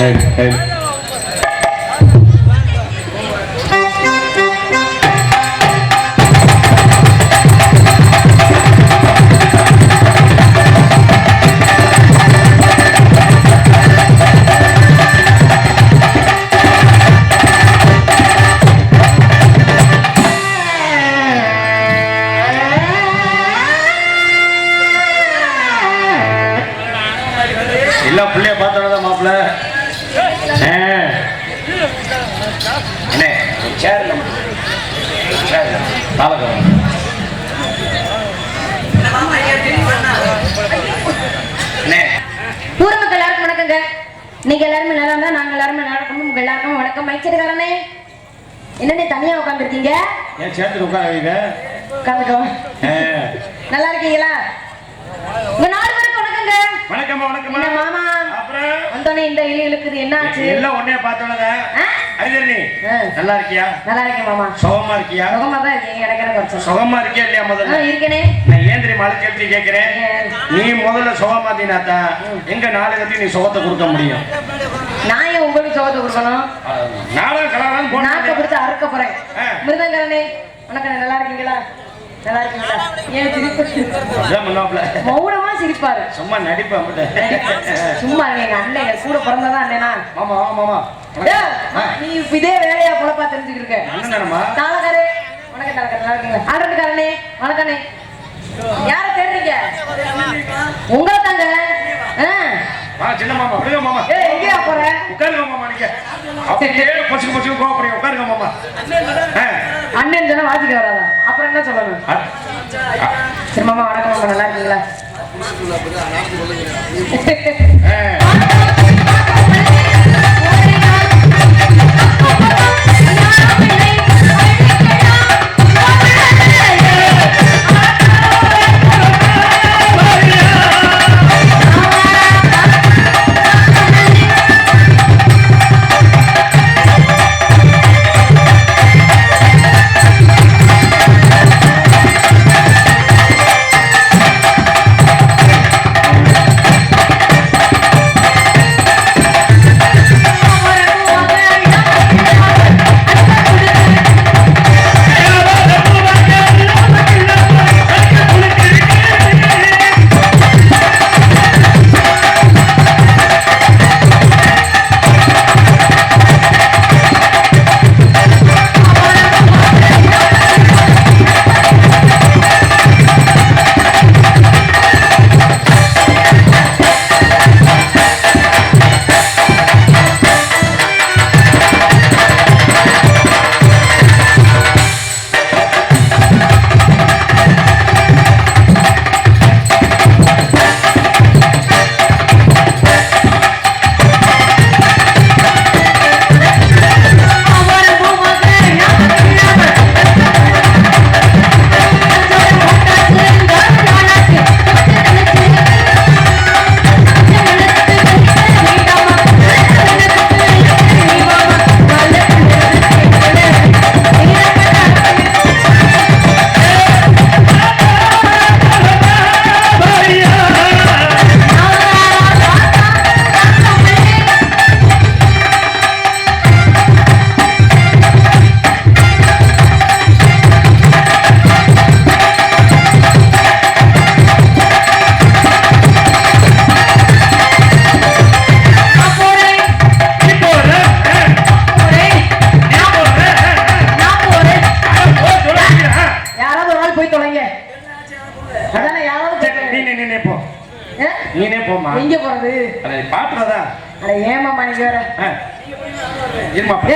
and, and. பாலகம் அண்ணே. ஊர் மக்கள் எல்லாருக்கும் வணக்கங்க. நீங்க எல்லாருமே நல்லா இருந்தா நாங்க எல்லாருமே நல்லா இருக்கணும் உங்க எல்லாருக்கும் வணக்கம். மைச்சருக்காரனே. என்ன நீ தனியா உட்காந்துருக்கீங்க ஏன் சேர்த்து. நல்லா இருக்கீங்களா? உங்க நாலு பேருக்கு வணக்கங்க. வணக்கம்மா வணக்கம்மா. என்ன மாமா அப்புறம்? வந்தோடனே இந்த இழு இழுக்குது என்ன ஆச்சு? எல்லாம் ஒன்னே பார்த்தோன்னதான் ஆ? ஹரிதரணி. நல்லா இருக்கியா? நல்லா இருக்கேன் மாமா. சுகமா இருக்கியா? சுகமா தான் இருக்கீங்க எனக்கு குறைச்சோம் சுகமா. இருக்கியா இல்லையா முதல்ல? இருக்கனே. நான் ஏன் தெரியுமா அது கேள்வி கேட்கிறேன்? நீ முதல்ல சுகமாத்தினாத்தா எங்க நாடகத்தையும் நீ சுகத்தை கொடுக்க முடியும்? நான் ஏன் உங்களுக்கு சுகத்தை கொடுக்கணும்? நாடகம் கலரான்னு நாக்க போன பிடிச்சு அறுக்க போறேன். மிருதங்கரனே வணக்கம் நல்லா இருக்கீங்களா? நல்லா இருக்கீங்களா? ஏன் சிரிப்பு? பண்ணாப்ல மௌனமா சிரிப்பாரு. சும்மா நடிப்பேன் சும்மா எங்க அண்ணன் கூட பிறந்ததான் அண்ணனா? ஆமா ஆமாமா ஏய், நீ இதே வேலையா பொழப்பா தெரிஞ்சுக்கிட்டு இருக்க? தாளக்காரே வணக்கம் தாளக்காரே நல்லா இருக்கீங்களா? ஆடுறதுக்காரனே வணக்கண்ணே. யார தேடுறீங்க? உங்களை தாங்க சின்ன மாமா விடுங்க மாமா. ஏய் எங்கேயா போற? உட்காருங்க மாமா நீங்க. அப்படியே பசுக்கு பசுக்கு கோவப்படுங்க உட்காருங்க மாமா. அண்ணன் சொன்னா வாசிக்க வராதா அப்புறம் என்ன சொல்லணும். சரி மாமா வணக்கம் மாமா நல்லா இருக்கீங்களா?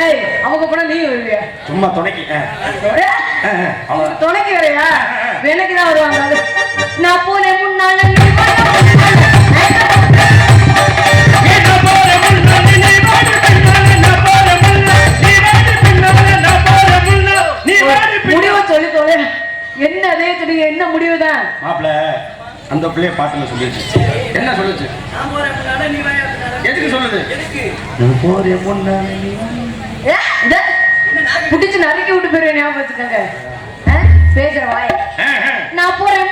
ஏய் அவங்க கூட நீ வருவியா சும்மா துணைக்கு. துணைக்கு வரையா வேலைக்கு தான் வருவாங்க. நான் போனேன் முன்னால முன்னால. முடிவை சொல்லி தொலை என்ன அதே சொல்லி என்ன முடிவு தான் மாப்பிள அந்த பிள்ளைய பாட்டுல சொல்லிடுச்சு. என்ன சொல்லுச்சு? எதுக்கு சொல்லுது? நான் போறேன் முன்னாடி நீ. புடிச்சு நறுக்கி விட்டு போயிருவேன் ஞாபகம் வச்சுக்கோங்க? பேசுற வாய. நான் போறேன்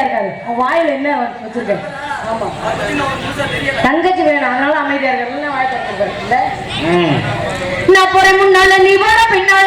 அமைதியா இருக்காது. அவன் வாயில என்ன வச்சிருக்கேன் ஆமா. தங்கச்சி வேணும். அதனால அமைதியா இருக்காரு வாய் தச்சிருக்காரு இல்ல நான் போறேன் முன்னால. நீ போற பின்னால.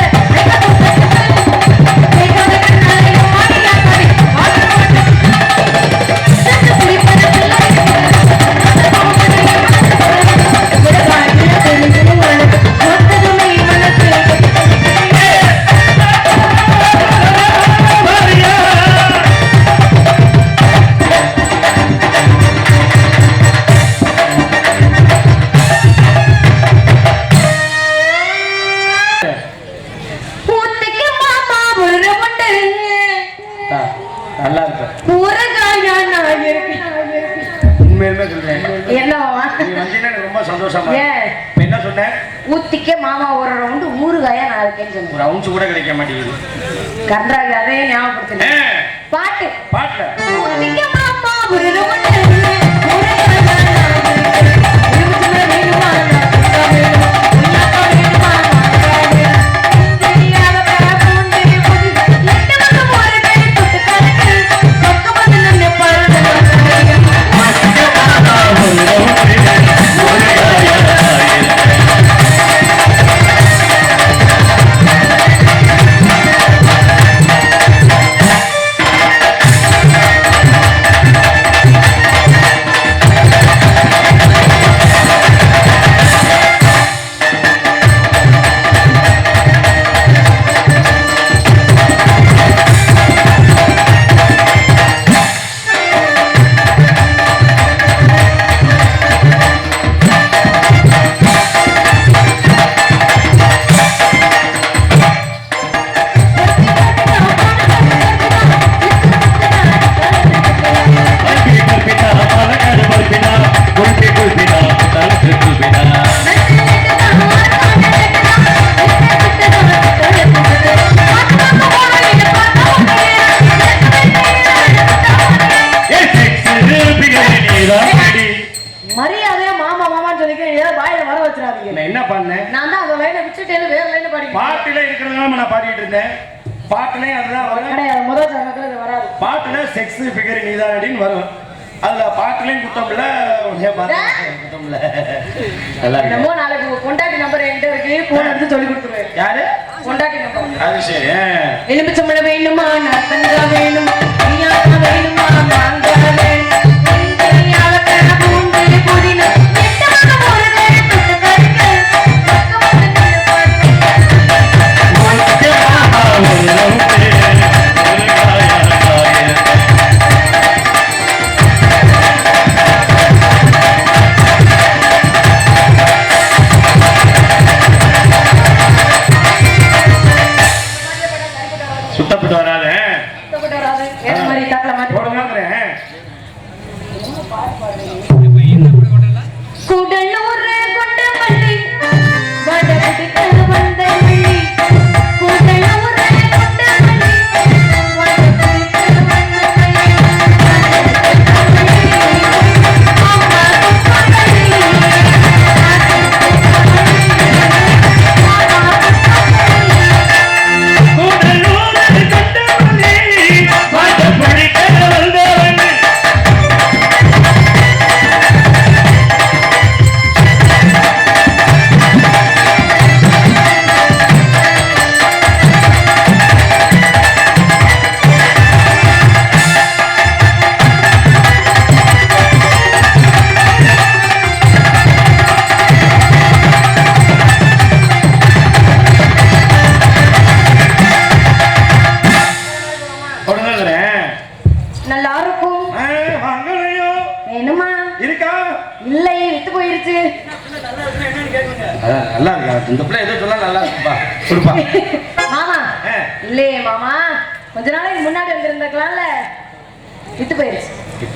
கன்றாய் அதே ஞாபகப்படுத்த பிகரி நீதான் அடின்னு வரும். அதுல பாட்டுலயும் குத்தம்ல உடனே குத்தம்ல நல்லா இருக்கு கொண்டாட்டி நம்பர் என்கிட்ட இருக்கு. போன் எடுத்து சொல்லி கொடுத்துருவேன். யாரு? கொண்டாட்டி நம்பர் அது சரி எலுமிச்சம்பழம் வேணுமா? நத்தங்க வேணுமா. நீயா வேணுமா? நாங்க வேணும். புதினா.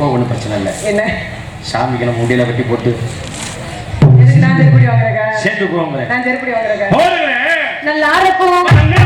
கண்டிப்பாக ஒன்றும் பிரச்சனை இல்லை. என்ன? சாமிக்கு நம்ம முடியல கட்டி போட்டு நான் செருப்படி வாங்குறேன் நான் செருப்படி நல்லா இருக்கும்.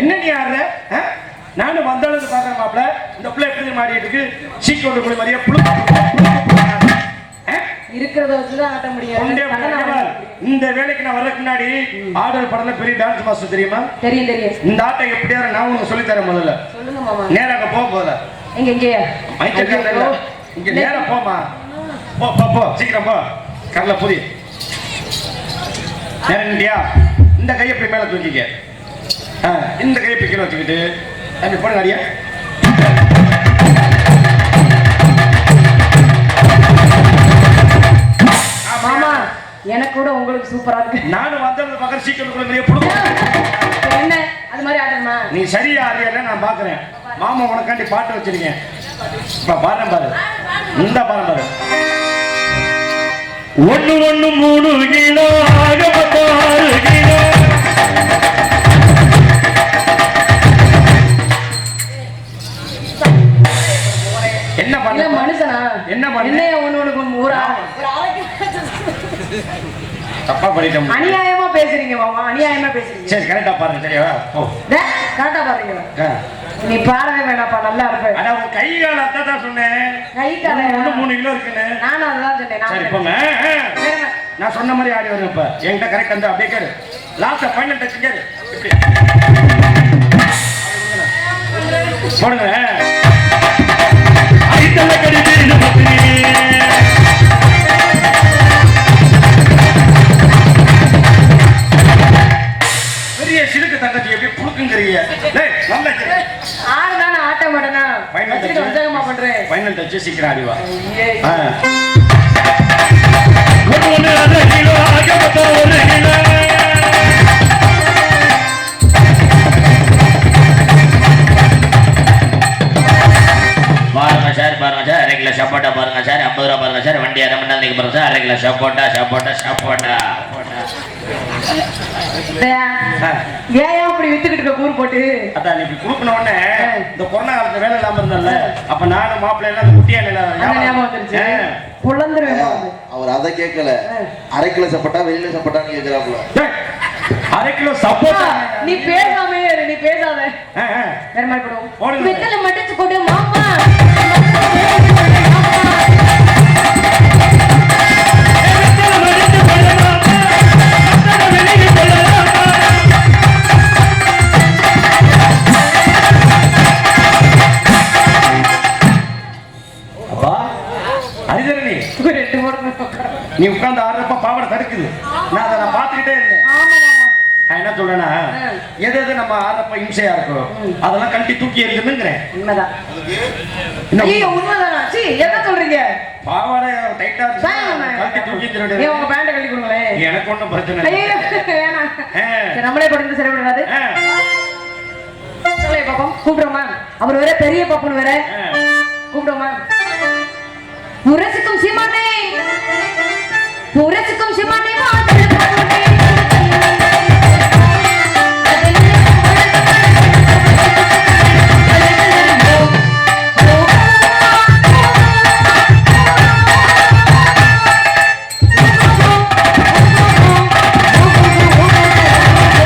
என்ன நீ ஆடுற? நானும் வந்த அளவுக்கு பாக்குறேன் மாப்ள இந்த பிள்ளை எப்படி மாறிட்டு இருக்கு? சீக்கிரம் குழி மாதிரியே புழு இருக்கிறத வச்சுதான் ஆட்ட முடியாது. இந்த வேலைக்கு நான் வர்றதுக்கு முன்னாடி ஆடல் படத்துல பெரிய டான்ஸ் மாஸ்டர் தெரியுமா? தெரியும் தெரியும். இந்த ஆட்டை எப்படியாரு நான் உங்களுக்கு சொல்லித் தரேன் முதல்ல. சொல்லுங்க மாமா. நேரா அங்க போக எங்க எங்கேயா? இங்க நேரா போமா போ போ போ. சீக்கிரம் போ. கடல புதி. நேரண்டியா இந்த கையை இப்படி மேல தூக்கிக்க. இந்த இப்படி கீழே வச்சுக்கிட்டு அப்படி போடுங்க அடியா மாமா எனக்கு கூட உங்களுக்கு சூப்பரா இருக்கு. நானும் வந்தது பக்கம் சீக்கிரம் குழந்தைய புடுங்க. என்ன? அது மாதிரி ஆடணுமா நீ சரியா நான் பாக்குறேன். மாமா உனக்காண்டி பாட்டு வச்சிருக்கேன். பாரு பாரு. இந்த பாரு பாரு. ஒண்ணு ஒண்ணு மூணு கிலோ ஆகப்பட்டாறு கிலோ. என்ன பண்ண மனுஷனா? என்ன பண்ண? ஒண்ணு ஊரா? தப்பா பண்ணிட்டோம் அநியாயமா பேசுறீங்க மாமா அநியாயமா பேசுறீங்க. சரி கரெக்டா பாருங்க சரியா? ஓ கரெக்டா பாருங்க. நீ பாடவே வேணாப்பா நல்லா இருப்ப அட உன் கை கால அதான் தான் சொன்னேன் கை கால மூணு கிலோ இருக்குன்னு. நானும் அதுதான் சொன்னேன் சரி போங்க? நான் சொன்ன மாதிரி ஆடி வரும் இப்ப. என்கிட்ட கரெக்ட் வந்து அப்படியே கேரு லாஸ்ட் ஃபைனல் டச் கேரு. போடுங்க அடித்தல்ல கடிது இது பத்தினி. சிலுக்கு தங்கச்சி எப்படி புழுக்குங்கிறீங்க? டேய், நல்லா கேளு. ஆடுதானே ஆட்ட மாட்டேனா? வச்சுக்கிட்டு touch. வஞ்சகமா பண்றேன். ஃபைனல் டச் சீக்கிரம் ஆடிவா ஐயே. பாருங்க சார் பாருங்க சார். அரை கிலோ சப்போட்டா பாருங்க சார். ஐம்பது ரூபா பாருங்க சார். வண்டி அரை மணி நேரத்துக்கு பாருங்க சார். அரை கிலோ சப்போட்டா சப்போட்டா சப்போட்டா. டேய், ஏன் அப்படி வித்துக்கிட்டு இருக்க கூறு போட்டு? அதான் நீ இப்படி குடுக்கன உடனே இந்த கொரோனா காலத்துல வேலை இல்லாம இருந்தல்ல அப்ப நானும் மாப்பிள்ளை எல்லாம் அந்த குட்டியா நில அந்த ஞாபகம் வந்துருச்சு. புலந்துருவேன் வந்து. அவர் அதை கேட்கல. அரை கிலோ சப்பட்டா வெளியில சப்பட்டான்னு கேட்கிறாப்புல. அரை கிலோ சப்போட்டா? நீ பேசாமே நீ பேசாத. வேற மாதிரி போடுவோம். வெத்தலை மடிச்சு கொடு மாமா. அப்ப ஆறப்ப இம்சையா இருக்கும் அதெல்லாம் கட்டி தூக்கி எறிஞ்சுங்கிறேன் உண்மைதான். உண்மைதான்? என்ன நம்மளே படுத்து சரி பண்ணாது பாப்போம் வேற பெரிய பாப்பன் வேற. கூப்பிடுமா முரசுக்கும் சிமானே முரசுக்கும் சிமானே